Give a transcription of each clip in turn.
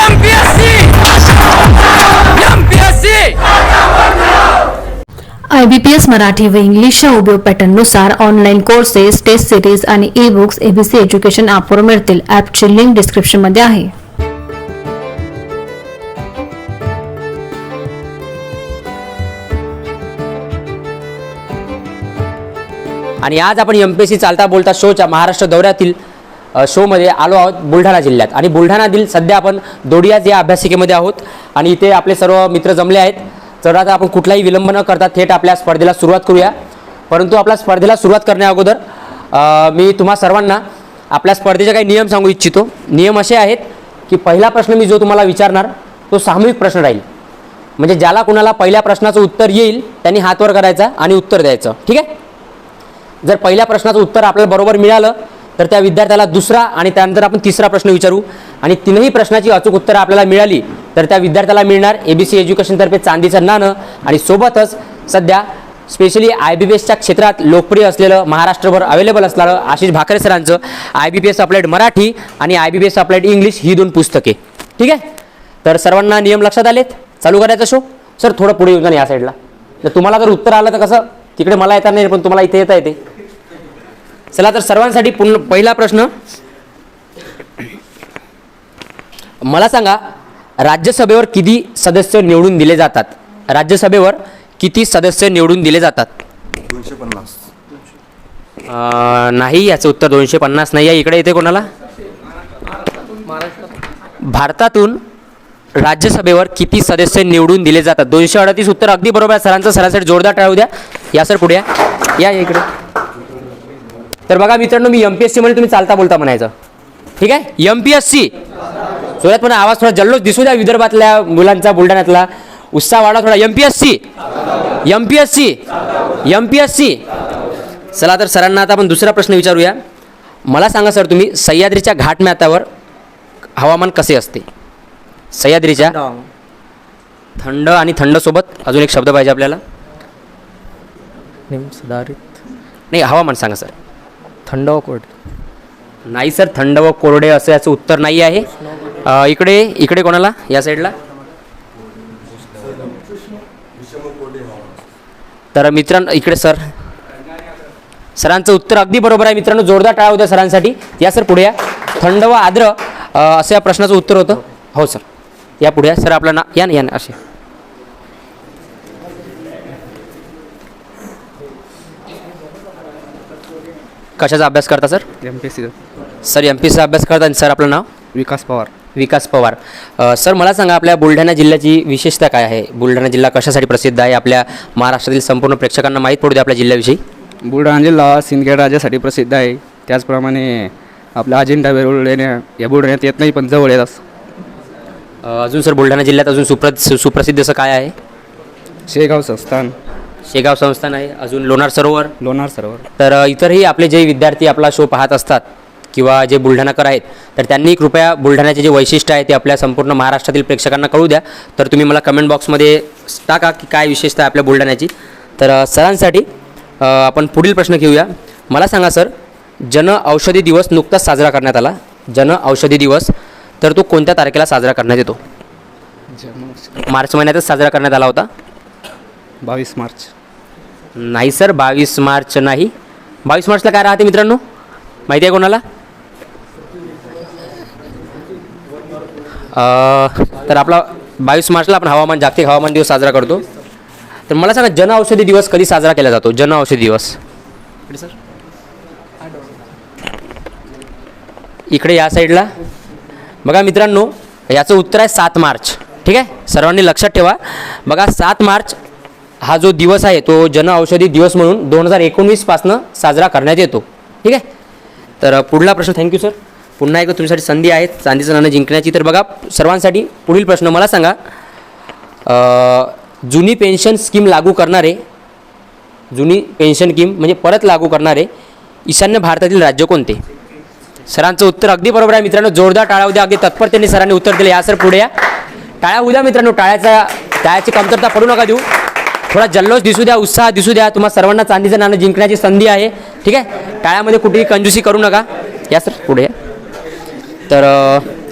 IBPS I B P S Marathi व इंग्लिशच्या उपयोग पॅटर्ननुसार ऑनलाईन कोर्सेस टेस्ट सिरीज आणि ई बुक्स एबीसी एज्युकेशन ॲपवर मिळतील. ॲपची लिंक डिस्क्रिप्शनमध्ये आहे. आणि आज आपण एम पी एस सी चालता बोलता शोच्या महाराष्ट्र दौऱ्यातील शोमध्ये आलो आहोत बुलढाणा जिल्ह्यात. आणि बुलढाणातील सध्या आपण दोडियाज या अभ्यासिकेमध्ये आहोत. आणि इथे आपले सर्व मित्र जमले आहेत. तर आता आपण कुठलाही विलंब न करता थेट आपल्या स्पर्धेला सुरुवात करूया. परंतु आपल्या स्पर्धेला सुरुवात करण्या अगोदर मी तुम्हा सर्वांना आपल्या स्पर्धेचे काही नियम सांगू इच्छितो. नियम असे आहेत की पहिला प्रश्न मी जो तुम्हाला विचारणार तो सामूहिक प्रश्न राहील. म्हणजे ज्याला कुणाला पहिल्या प्रश्नाचं उत्तर येईल त्यांनी हातवर करायचा आणि उत्तर द्यायचं. ठीक आहे? जर पहिल्या प्रश्नाचं उत्तर आपल्याला बरोबर मिळालं तर त्या विद्यार्थ्याला दुसरा आणि त्यानंतर आपण तिसरा प्रश्न विचारू. आणि तीनही प्रश्नाची अचूक उत्तरं आपल्याला मिळाली तर त्या विद्यार्थ्याला मिळणार ए बी सी एज्युकेशनतर्फे चांदीचं नाणं. आणि सोबतच सध्या स्पेशली आय बी पी एसच्या क्षेत्रात लोकप्रिय असलेलं महाराष्ट्रभर अवेलेबल असणारं आशिष भाकरे सरांचं I B P S applied Marathi आणि I B P S applied English ही दोन पुस्तके. ठीक आहे? तर सर्वांना नियम लक्षात आलेत? चालू करायचा शो सर थोडं पुढे येऊन या साईडला तर तुम्हाला जर उत्तर आलं तर कसं? तिकडे मला येता नाही पण तुम्हाला इथे येता येते. चला तर सर्वांसाठी पुन्हा पहिला प्रश्न. मला सांगा राज्यसभेवर किती सदस्य निवडून दिले जातात? राज्यसभेवर किती सदस्य निवडून दिले जातात? दोनशे पन्नास. नाही याचं उत्तर दोनशे पन्नास नाही. आहे इकडे येते कोणाला? भारतातून राज्यसभेवर किती सदस्य निवडून दिले जातात? दोनशे अडतीस उत्तर अगदी बरोबर आहे. सरांचं सरासरी जोरदार टाळू द्या. या सर पुढे या इकडे. तर बघा मित्रांनो मी एम पी एस सीमध्ये तुम्ही चालता बोलता म्हणायचं. ठीक आहे? एम पी एस सी जोरात पण आवाज थोडा जल्लोष दिसू द्या विदर्भातल्या मुलांचा बुलढाण्यातला. उत्साह वाढा थोडा. M P S C M P S C M P S C चला तर सरांना आता आपण दुसरा प्रश्न विचारूया. मला सांगा सर तुम्ही सह्याद्रीच्या घाट मॅतावर हवामान कसे असते? सह्याद्रीच्या थंड आणि थंड सोबत अजून एक शब्द पाहिजे आपल्याला. सुधारित. नाही हवामान सांगा सर. थंड व कोरडे. नाही सर थंड व कोरडे असं याचं उत्तर नाही आहे. अ, इकडे इकडे कोणाला? या साईडला तर मित्रांनो इकडे सर. सरांचं उत्तर अगदी बरोबर आहे. मित्रांनो जोरदार टाळा होत्या सरांसाठी. या सर पुढे या. थंड व आर्द्र अ, असं या प्रश्नाचं उत्तर होतं. हो सर. या पुढे या. सर आपलं ना या ना या ना असे. कशाचा अभ्यास करता sir? M P C sir M P C अभ्यास करता आणि सर आपलं नाव? विकास पवार. विकास पवार. अ, सर मला सांगा आपल्या बुलढाणा जिल्ह्याची विशेषता काय आहे? बुलढाणा जिल्हा कशासाठी प्रसिद्ध आहे? आपल्या महाराष्ट्रातील संपूर्ण प्रेक्षकांना माहीत पडू द्या आपल्या जिल्ह्याविषयी. बुलढाणा जिल्हा सिंदखेड राज्यासाठी प्रसिद्ध आहे. त्याचप्रमाणे आपल्या अजिंठा वेरूळ लेण्या या बुलढाण्यात येत नाही पण जवळ येतात. अ, अजून सर बुलढाणा जिल्ह्यात अजून सुप्र सुप्रसिद्ध असं काय आहे? शेगाव संस्थान. शेगाव संस्थान आहे अजून लोणार सरोवर. लोणार सरोवर. तर इतरही आपले जे विद्यार्थी आपला शो पाहत असतात किंवा जे बुलढाणाकर आहेत तर त्यांनी कृपया बुलढाण्याचे जे वैशिष्ट्य आहे ते आपल्या संपूर्ण महाराष्ट्रातील प्रेक्षकांना कळू द्या. तर तुम्ही मला कमेंट बॉक्समध्ये टाका की काय विशेषता आहे आपल्या बुलढाण्याची. तर सरांसाठी आपण पुढील प्रश्न घेऊया. मला सांगा सर जन औषधी दिवस नुकताच साजरा करण्यात आला. जन औषधी दिवस तर तो कोणत्या तारखेला साजरा करण्यात येतो? मार्च महिन्यातच साजरा करण्यात आला होता. बावीस मार्च. नाही सर बावीस मार्च नाही. बावीस मार्चला काय राहते मित्रांनो? माहिती आहे कोणाला? तर आपला बावीस मार्चला आपण हवामान जागतिक हवामान दिवस साजरा करतो. तर मला सांगा जन औषधी दिवस कधी साजरा केला जातो? जन औषधी दिवस. इकडे या साईडला. बघा मित्रांनो याचं उत्तर आहे सात मार्च. ठीक आहे? सर्वांनी लक्षात ठेवा. बघा सात मार्च हा जो दिवस आहे तो जन औषधी दिवस म्हणून दोन हजार एकोणवीसपासनं साजरा करण्यात येतो. ठीक आहे? तर पुढला प्रश्न थँक्यू सर पुन्हा एकदा तुमच्यासाठी संधी आहे चांदीचं नाणं जिंकण्याची. तर बघा सर्वांसाठी पुढील प्रश्न मला सांगा. जुनी पेन्शन स्कीम लागू करणारे जुनी पेन्शन स्कीम म्हणजे परत लागू करणारे ईशान्य भारतातील राज्य कोणते? सरांचं उत्तर अगदी बरोबर आहे मित्रांनो. जोरदार टाळा उद्या अगदी तत्परतेने सरांनी उत्तर दिले. या सर पुढे या. टाळ्या उद्या मित्रांनो. टाळ्याचा टाळ्याची कमतरता पडू नका देऊ. थोडा जल्लोष दिसू द्या उत्साह दिसू द्या. तुम्हा सर्वांना चांदीचं नाणं जिंकण्याची संधी आहे. ठीक आहे? टाळ्यामध्ये कुठेही कंजूसी करू नका. या सर. पुढे तर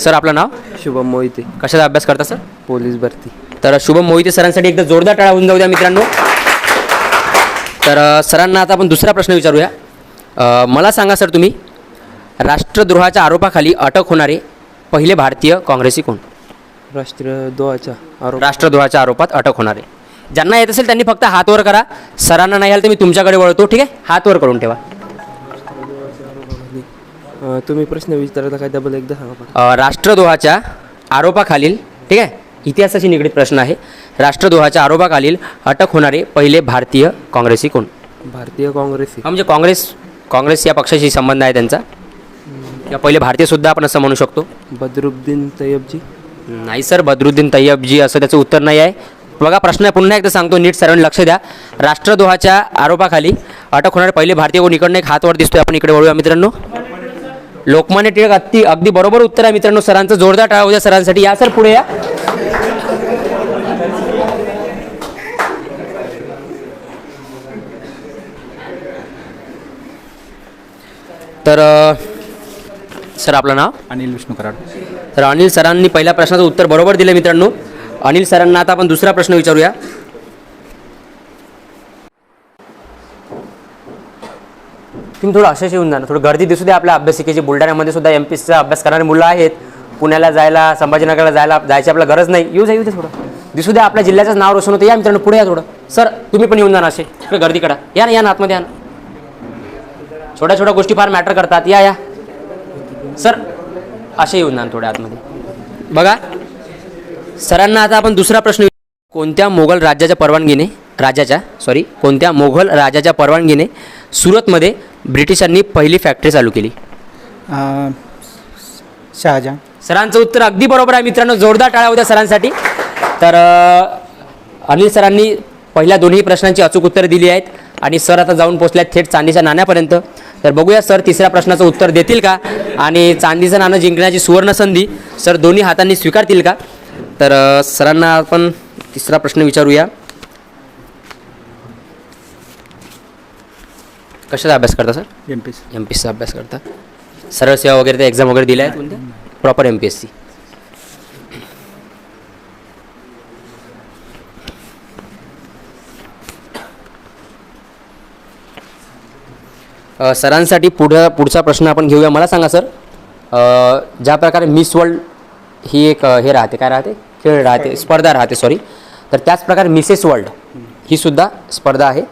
सर आपलं नाव? शुभम मोहिते. कशाचा अभ्यास करता सर? पोलीस भरती. तर शुभम मोहिते सरांसाठी एकदा जोरदार टाळा होऊन जाऊ द्या मित्रांनो. तर सरांना आता आपण दुसरा प्रश्न विचारूया. मला सांगा सर तुम्ही राष्ट्रद्रोहाच्या आरोपाखाली अटक होणारे पहिले भारतीय काँग्रेसी कोण? राष्ट्रध्वजाचा आरोप राष्ट्रद्रोहाच्या आरोपात अटक होणारे. ज्यांना येत असेल त्यांनी फक्त हात वर करा. सरांना नाही आलं तर मी तुमच्याकडे वळतो ठीक आहे? हात वर करून ठेवा. तुम्ही प्रश्न विचारला काय डबल एकदा सांगा राष्ट्रद्रोहाच्या आरोपाखालील ठीक आहे? इतिहासाशी निगडीत प्रश्न आहे. राष्ट्रद्रोहाच्या आरोपाखालील अटक होणारे पहिले भारतीय काँग्रेसी कोण? भारतीय काँग्रेस. हा म्हणजे काँग्रेस काँग्रेस या पक्षाशी संबंध आहे त्यांचा. किंवा पहिले भारतीय सुद्धा आपण असं म्हणू शकतो. बदरुद्दीन तय्यबजी नाही सर बदरुद्दीन तय्यबजी असं त्याचं उत्तर नाही आहे. बघा प्रश्न पुन्हा एकदा सांगतो नीट सर्वांनी लक्ष द्या. राष्ट्रद्रोहाच्या आरोपाखाली अटक होणारे पहिले भारतीय कोण? इकडनं एक हातवर दिसतोय. आपण इकडे वळूया मित्रांनो. लोकमान्य टिळक अगदी अगदी बरोबर उत्तर आहे मित्रांनो. सरांचं जोरदार टाळा उद्या सरांसाठी. या सर पुढे या. तर सर आपलं नाव? अनिल विष्णू कराड तर अनिल सरांनी पहिल्या प्रश्नाचं उत्तर बरोबर दिलं मित्रांनो. अनिल सरांना आता आपण दुसरा प्रश्न विचारूया. तुम्ही थोडं अशाशी येऊन जाणार थोडं गर्दी दिसू द्या आपल्या अभ्यासिकेची. बुलढाण्यामध्ये सुद्धा एम पी सीचा अभ्यास करणारी मुलं आहेत. पुण्याला जायला संभाजीनगरला जायला जायची आपल्याला गरज नाही. येऊ जा येऊ दे थोडं. दिसू द्या आपल्या जिल्ह्याचं नाव रोशन होतं. या मित्रांनो पुढे या थोडं. सर तुम्ही पण येऊन जाणार असे. इकडे गर्दी या ना या ना आतमध्ये या ना. छोट्या छोट्या गोष्टी फार मॅटर करतात. या या. सर असे येऊन जाणार थोड्या आतमध्ये. बघा. सरांना आता आपण दुसरा प्रश्न. कोणत्या मोगल राज्याच्या परवानगीने राजाच्या सॉरी कोणत्या मोघल राजाच्या परवानगीने सुरतमध्ये ब्रिटिशांनी पहिली फॅक्टरी चालू केली? शहाजहान सरांचं उत्तर अगदी बरोबर आहे मित्रांनो जोरदार टाळ्या होत्या सरांसाठी. तर अनिल सरांनी पहिल्या दोन्ही प्रश्नांची अचूक उत्तरं दिली आहेत आणि सर आता जाऊन पोचल्यात थेट चांदीच्या नाण्यापर्यंत. तर बघूया सर तिसऱ्या प्रश्नाचं उत्तर देतील का? आणि चांदीचं नाणं जिंकण्याची सुवर्ण संधी सर दोन्ही हातांनी स्वीकारतील का? तर सरांना आपण तिसरा प्रश्न विचारूया. कशाचा अभ्यास करता sir? M P M P एसचा अभ्यास करता. सरळ सेवा वगैरे ते एक्झाम वगैरे दिल्या आहेत कोणत्या? Proper M P S C सरांसाठी पुढं पुढचा प्रश्न आपण घेऊया. मला सांगा सर ज्या प्रकारे मिस वर्ल्ड ही एक हे राहते. काय राहते? खेळ राहते स्पर्धा राहते सॉरी तर त्याच प्रकारे मिसेस वर्ल्ड ही सुद्धा स्पर्धा आहे.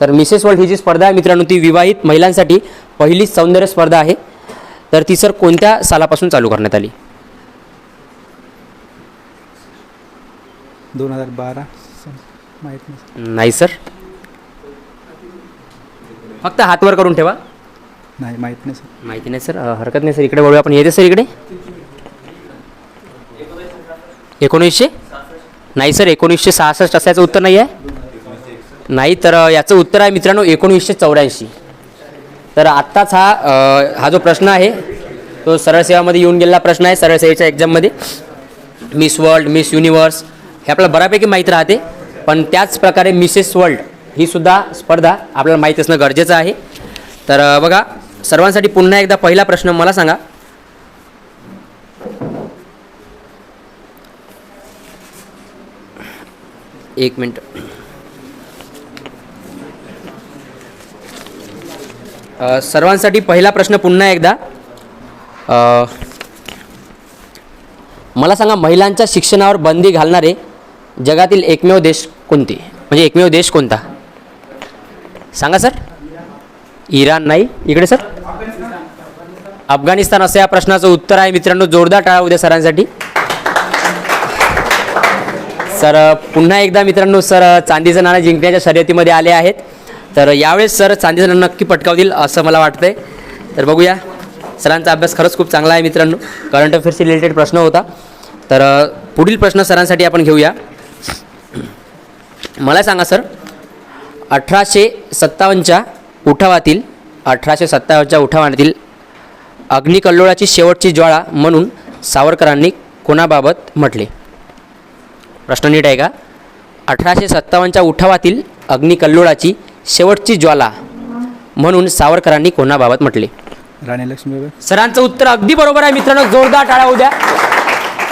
तर मिसेस वर्ल्ड ही जी स्पर्धा आहे मित्रांनो ती विवाहित महिलांसाठी पहिली सौंदर्य स्पर्धा आहे. तर ती सर कोणत्या सालापासून चालू करण्यात आली? दोन हजार बारा. माहीत नाही. सर फक्त हातवर करून ठेवा. नाही माहीत नाही सर माहिती नाही सर हरकत नाही सर इकडे वळूया आपण. येते सर इकडे? एकोणीसशे? नाही सर एकोणीसशे सहासष्ट असं याचं उत्तर नाही आहे? नाही तर याचं उत्तर आहे मित्रांनो एकोणीसशे चौऱ्याऐंशी. तर आत्ताच हा हा जो प्रश्न आहे तो सरळ सेवामध्ये येऊन गेलेला प्रश्न आहे सरळ सेवेच्या एक्झाममध्ये मिस वर्ल्ड मिस युनिवर्स हे आपल्याला बऱ्यापैकी माहीत राहते पण त्याच प्रकारे मिसेस वर्ल्ड ही सुद्धा स्पर्धा आपल्याला माहीत असणं गरजेचं आहे. तर बघा सर्वांसाठी पुन्हा एकदा पहिला प्रश्न मला सांगा. एक मिनट. सर्वांसाठी पहिला प्रश्न पुन्हा एकदा. मला सांगा महिलांच्या शिक्षणावर बंदी घालणारे जगातील एकमेव देश कोणते? म्हणजे एकमेव देश कोणता? सांगा सर. इराण नाही. इकडे सर. अफगाणिस्तान असं या प्रश्नाचं उत्तर आहे. मित्रांनो जोरदार टाळा उद्या सरांसाठी. सर पुन्हा एकदा मित्रांनो सर चांदीचं नाणं जिंकण्याच्या शर्यतीमध्ये आले आहेत. तर यावेळेस सर चांदीचं नाणं नक्की पटकावतील असं मला वाटतंय. तर बघूया. सरांचा अभ्यास खरंच खूप चांगला आहे मित्रांनो. करंट अफेअर्सशी रिलेटेड प्रश्न होता. तर पुढील प्रश्न सरांसाठी आपण घेऊया. मला सांगा सर अठराशे सत्तावन्नच्या उठावातील अठराशे सत्तावन्नच्या उठावातील अग्निकल्लोळाची शेवटची ज्वाळा म्हणून सावरकरांनी कोणाबाबत म्हटले? प्रश्न नीट आहे का? अठराशे सत्तावन्नच्या उठावातील अग्निकल्लोळाची शेवटची ज्वाला म्हणून सावरकरांनी कोणाबाबत म्हटले? राणी लक्ष्मीबाई सरांचं उत्तर अगदी बरोबर आहे मित्रांनो जोरदार टाळा उद्या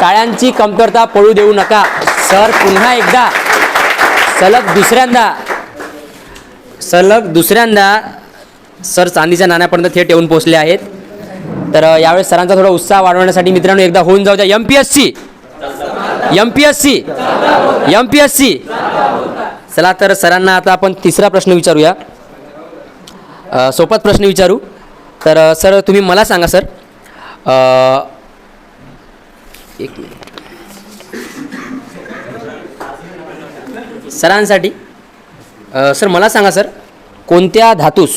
टाळ्यांची कमतरता पडू देऊ नका. सर पुन्हा एकदा. सलग दुसऱ्यांदा. सलग दुसऱ्यांदा सर चांदीच्या नाण्यापर्यंत थेट येऊन पोहोचले आहेत. तर यावेळेस सरांचा थोडा उत्साह वाढवण्यासाठी मित्रांनो एकदा होऊन जाऊ द्या. M P S C M P S C M P S C चला तर सरांना आता आपण तिसरा प्रश्न विचारूया. सोपात प्रश्न विचारू. तर सर तुम्ही मला सांगा सर. एक मिनिट. सरांसाठी सर मला सांगा सर कोणत्या धातूस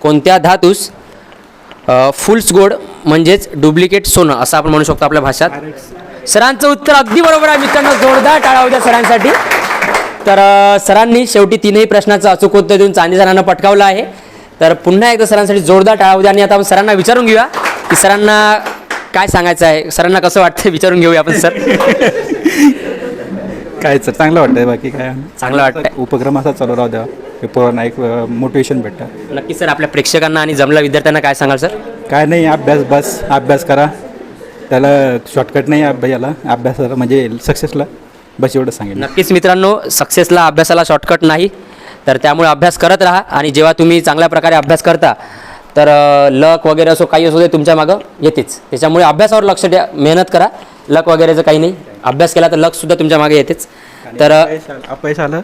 कोणत्या धातूस फुल्स गोड म्हणजेच डुप्लिकेट सोनं असं आपण म्हणू शकतो आपल्या भाषात? सरांचं उत्तर अगदी बरोबर आहे मित्रांनो जोरदार टाळा होत्या सरांसाठी. तर सरांनी शेवटी तीनही प्रश्नाचं अचूक उत्तर देऊन चांदी सरांना पटकावलं आहे. तर पुन्हा एकदा सरांसाठी जोरदार टाळा होत्या आणि आता आपण सरांना विचारून घेऊया की सरांना काय सांगायचं आहे. सरांना कसं वाटतं विचारून घेऊया आपण सर? काय सर चांगलं वाटतंय बाकी काय? चांगलं वाटतंय. उपक्रम असा चालू राहू द्या. हे पोरांना एक मोटिवेशन भेटतं. नक्की सर आपल्या प्रेक्षकांना आणि जमल्या विद्यार्थ्यांना काय सांगाल सर? काय नाही अभ्यास बस अभ्यास करा. त्याला शॉर्टकट नाही अभ्यास याला अभ्यासाला म्हणजे सक्सेसला बस एवढं सांगेन नक्कीच मित्रांनो सक्सेसला अभ्यासाला शॉर्टकट नाही. तर त्यामुळे अभ्यास करत राहा आणि जेव्हा तुम्ही चांगल्या प्रकारे अभ्यास करता तर लक वगैरे असो काही असो ते तुमच्या मागं येतेच. त्याच्यामुळे अभ्यासावर लक्ष द्या मेहनत करा. लक वगैरेचं काही नाही अभ्यास केला तर लकसुद्धा तुमच्या मागे येतेच. तर अपयश आलं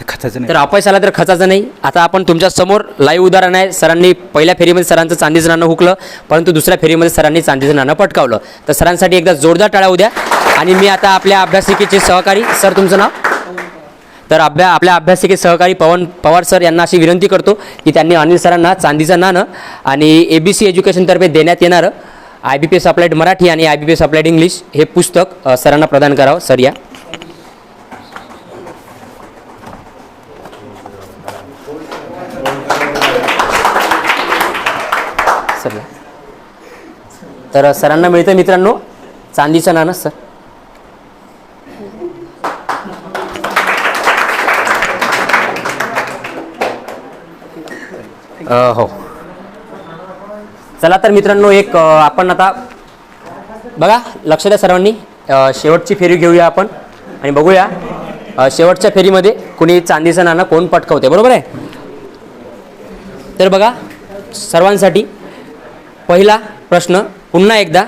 तर खचायचं नाही. तर अपयश आला तर खचाचं नाही. आता आपण तुमच्यासमोर लाईव्ह उदाहरण आहे. सरांनी पहिल्या फेरीमध्ये सरांचं चांदीचं नाणं हुकलं परंतु दुसऱ्या फेरीमध्ये सरांनी चांदीचं नाणं पटकावलं. तर सरांसाठी एकदा जोरदार टाळ्या उद्या. आणि मी आता आपल्या अभ्यासिकेचे सहकारी सर तुमचं नाव? तर अभ्या आपल्या अभ्यासिके सहकारी पवन पवार सर यांना अशी विनंती करतो की त्यांनी अनिल सरांना चांदीचं नाणं आणि ए बी सी एज्युकेशनतर्फे देण्यात येणारं I B P S applied Marathi आणि I B P S applied English हे पुस्तक अ, सरांना प्रदान करावं. सर या. सरला तर सरांना मिळतं मित्रांनो. चांदीचं नाणं सर. हो. चला तर मित्रांनो एक आपण आता बघा लक्ष द्या सर्वांनी. शेवटची फेरी घेऊया आपण आणि बघूया. शेवटच्या फेरीमध्ये कुणी चांदीचं नाणं कोण पटकवते बरोबर आहे? तर बघा सर्वांसाठी पहिला प्रश्न पुन्हा एकदा.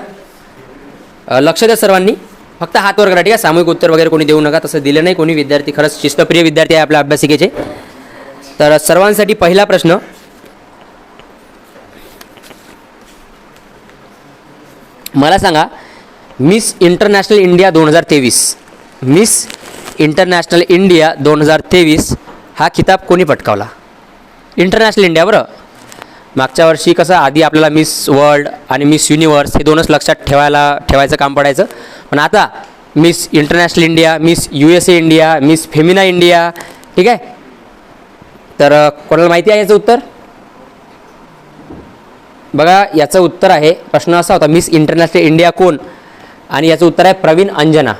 लक्ष द्या सर्वांनी. फक्त हात वर करा ठीक आहे? सामूहिक उत्तर वगैरे कोणी देऊ नका तसं दिलं नाही कोणी. विद्यार्थी खरंच शिस्तप्रिय विद्यार्थी आहे आपल्या अभ्यासिकेचे. तर सर्वांसाठी पहिला प्रश्न मला सांगा मिस इंटरनॅशनल इंडिया दोन हजार तेवीस मिस इंटरनॅशनल इंडिया दोन हजार तेवीस हा खिताब कोणी पटकावला? इंटरनॅशनल इंडिया बरं. मागच्या वर्षी कसं आधी आपल्याला मिस वर्ल्ड आणि मिस युनिवर्स हे दोनच लक्षात ठेवायला ठेवायचं काम पडायचं. पण आता Miss International India Miss U S A India Miss Femina India ठीक आहे? तर कोणाला माहिती आहे याचं उत्तर? बघा याचं उत्तर आहे प्रश्न असा होता मिस इंटरनॅशनल इंडिया कोण? आणि याचं उत्तर आहे प्रवीण अंजना.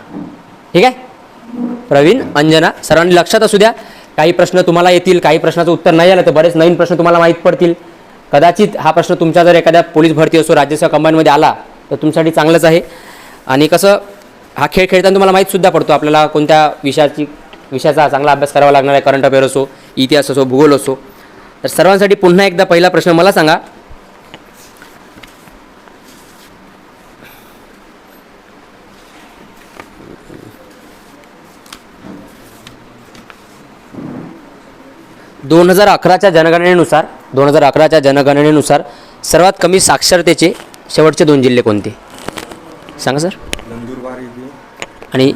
ठीक आहे? प्रवीण अंजना सर्वांनी लक्षात असू द्या. काही प्रश्न तुम्हाला येतील काही प्रश्नाचं उत्तर नाही आलं तर बरेच नवीन प्रश्न तुम्हाला माहीत पडतील. कदाचित हा प्रश्न तुमचा जर एखाद्या पोलीस भरती असो राज्यसेवा कंबाईनमध्ये आला तर तुमच्यासाठी चांगलंच आहे. आणि कसं हा खेळ खेळताना तुम्हाला माहीतसुद्धा पडतो आपल्याला कोणत्या विषयाची विषयाचा चांगला अभ्यास करावा लागणार आहे करंट अफेअर असो इतिहास असो भूगोल असो. तर सर्वांसाठी पुन्हा एकदा पहिला प्रश्न मला सांगा दोन हजार अकराच्या जनगणनेनुसार दोन हजार अकराच्या जनगणनेनुसार सर्वात कमी साक्षरतेचे शेवटचे दोन जिल्हे कोणते? सांगा सर. आणि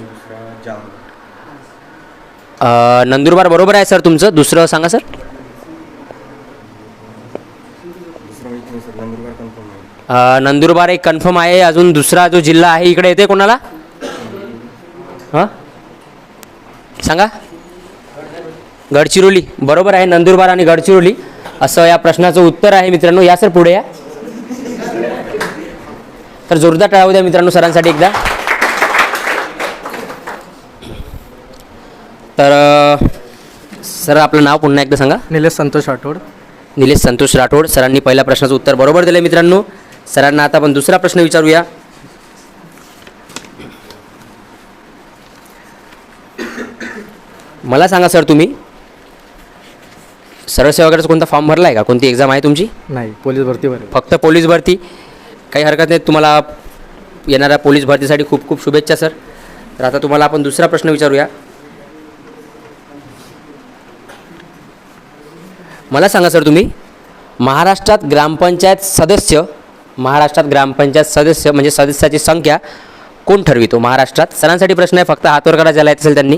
अ, नंदुरबार बरोबर आहे सर तुमचं? दुसरं सांगा सर. नंदुरबार एक कन्फर्म आहे अजून दुसरा जो जिल्हा आहे इकडे येते कोणाला? हां? सांगा. गडचिरोली. बरोबर आहे नंदुरबार आणि गडचिरोली. असं या प्रश्नाचं उत्तर आहे मित्रांनो. या सर पुढे या. तर जोरदार टाळावू द्या मित्रांनो सरांसाठी एकदा. तर सर आपलं नाव पुन्हा एकदा सांगा. निलेश संतोष राठोड. निलेश संतोष राठोड सरांनी पहिल्या प्रश्नाचं उत्तर बरोबर दिलं मित्रांनो. सरांना आता आपण दुसरा प्रश्न विचारूया. मला सांगा सर तुम्ही सरळ सेवकाचा कोणता फॉर्म भरला आहे का? कोणती एक्झाम आहे तुमची? नाही पोलीस भरतीवर आहे. फक्त पोलीस भरती? काही हरकत नाही तुम्हाला येणाऱ्या पोलीस भरतीसाठी खूप खूप शुभेच्छा सर. तर आता तुम्हाला आपण दुसरा प्रश्न विचारूया. मला सांगा सर तुम्ही महाराष्ट्रात ग्रामपंचायत सदस्य महाराष्ट्रात ग्रामपंचायत सदस्य म्हणजे सदस्याची संख्या कोण ठरवितो महाराष्ट्रात? सरांसाठी प्रश्न आहे फक्त हातवर करा ज्याला येत असेल त्यांनी.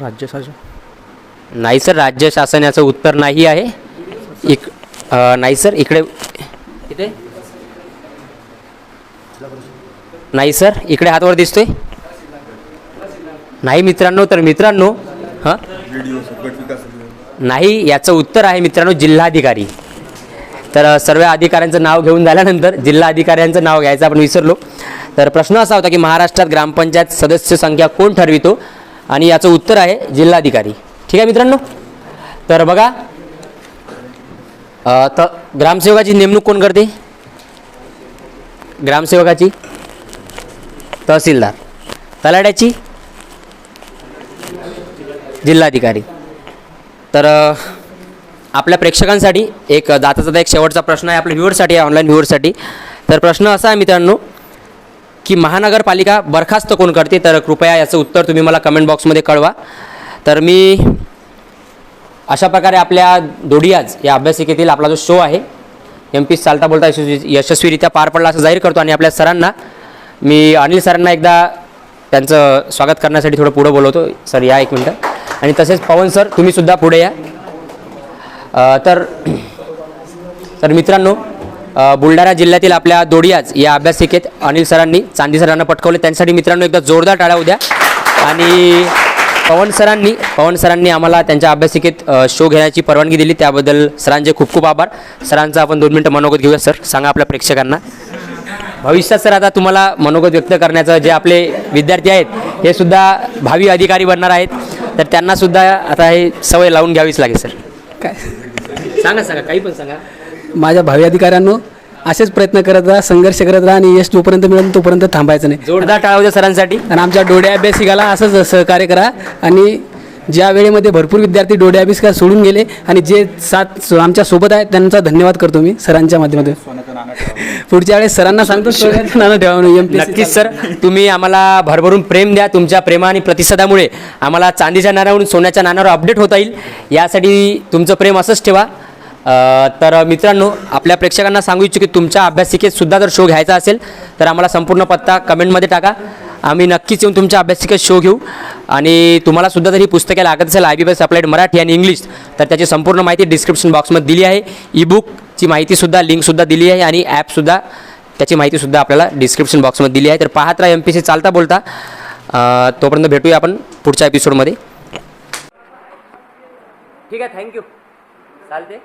राज्य शासन? नाही सर राज्य शासन याचं उत्तर नाही आहे. इक नाही सर इकडे इथे? नाही सर इकडे हातवर दिसतोय. नाही मित्रांनो तर मित्रांनो हां? नाही याचं उत्तर आहे मित्रांनो जिल्हाधिकारी. तर सर्व अधिकाऱ्यांचं नाव घेऊन झाल्यानंतर जिल्हा अधिकाऱ्यांचं नाव घ्यायचं आपण विसरलो. तर प्रश्न असा होता की महाराष्ट्रात ग्रामपंचायत सदस्य संख्या कोण ठरवितो? आणि याचं उत्तर आहे जिल्हाधिकारी. ठीक आहे मित्रांनो? तर बघा तर ग्रामसेवकाची नेमणूक कोण करते? ग्रामसेवकाची तहसीलदार. तलाड्याची जिल्हाधिकारी. तर आपल्या प्रेक्षकांसाठी एक दाताचा एक शेवटचा प्रश्न आहे आपल्या व्ह्युअरसाठी आहे ऑनलाईन व्ह्युअरसाठी तर प्रश्न असा आहे मित्रांनो की महानगरपालिका बरखास्त कोण करते तर कृपया याचं उत्तर तुम्ही मला कमेंट बॉक्समध्ये कळवा. तर मी अशा प्रकारे आपल्या दोडियाज या अभ्यासिकेतील आपला जो शो आहे एम पी चालता बोलता यशस्वी यशस्वीरित्या पार पडला असं जाहीर करतो. आणि आपल्या सरांना मी अनिल सरांना एकदा त्यांचं स्वागत करण्यासाठी थोडं पुढं बोलवतो. सर या एक मिनटं. आणि तसेच पवन सर तुम्हीसुद्धा पुढे या. तर तर मित्रांनो बुलढाणा जिल्ह्यातील आपल्या दोडियाज या अभ्यासिकेत अनिल सरांनी चांदी सरांना पटकवले. त्यांच्यासाठी मित्रांनो एकदा जोरदार टाळ्या उद्या. आणि पवन सरांनी पवन सरांनी आम्हाला त्यांच्या अभ्यासिकेत शो घेण्याची परवानगी दिली. त्याबद्दल सरांचे खूप खूप आभार. सरांचा आपण दोन मिनटं मनोगत घेऊया सर. सांगा आपल्या प्रेक्षकांना. भविष्यात सर आता तुम्हाला मनोगत व्यक्त करण्याचं जे आपले विद्यार्थी आहेत हे सुद्धा भावी अधिकारी बनणार आहेत. तर त्यांना सुद्धा आता हे सवय लावून घ्यावीच लागेल सर. काय? सांगा सांगा. काही पण सांगा. माझ्या भावी अधिकाऱ्यांनो असेच प्रयत्न करत राहा संघर्ष करत राहा आणि यश जोपर्यंत मिळेल तोपर्यंत थांबायचं नाही. जोरदार टाळा द्या सरांसाठी. आणि आमच्या डोळे अभ्यासिकाला असंच सहकार्य करा आणि ज्या वेळेमध्ये भरपूर विद्यार्थी डोळे अभ्यासिका सोडून गेले आणि जे साथ आमच्यासोबत आहेत त्यांचा धन्यवाद करतो मी सरांच्या माध्यमातून. पुढच्या वेळेस सरांना सांगतो ठेवा नक्कीच सर. तुम्ही आम्हाला भरभरून प्रेम द्या तुमच्या प्रेमा आणि प्रतिसादामुळे. आम्हाला चांदीच्या नाण्यावरून सोन्याच्या नाण्यावर अपडेट होता येईल. यासाठी तुमचं प्रेम असंच ठेवा. तर मित्रांनो आपल्या प्रेक्षकांना सांगू इच्छितो की तुमच्या अभ्यासिकेत सुद्धा जर शो घ्यायचा असेल तर आम्हाला संपूर्ण पत्ता कमेंटमध्ये टाका. आम्ही नक्कीच येऊन तुमच्या अभ्यासिकेत शो घेऊ. आणि तुम्हाला सुद्धा जर ही पुस्तके लागत असेल I B S applied Marathi आणि इंग्लिश तर त्याची संपूर्ण माहिती डिस्क्रिप्शन बॉक्समध्ये दिली आहे. ई बुकची माहितीसुद्धा लिंकसुद्धा दिली आहे आणि ॲपसुद्धा त्याची माहितीसुद्धा आपल्याला डिस्क्रिप्शन बॉक्समध्ये दिली आहे. तर पाहत राहा एम पी सी चालता बोलता. तोपर्यंत भेटूया आपण पुढच्या एपिसोडमध्ये ठीक आहे थँक्यू चालते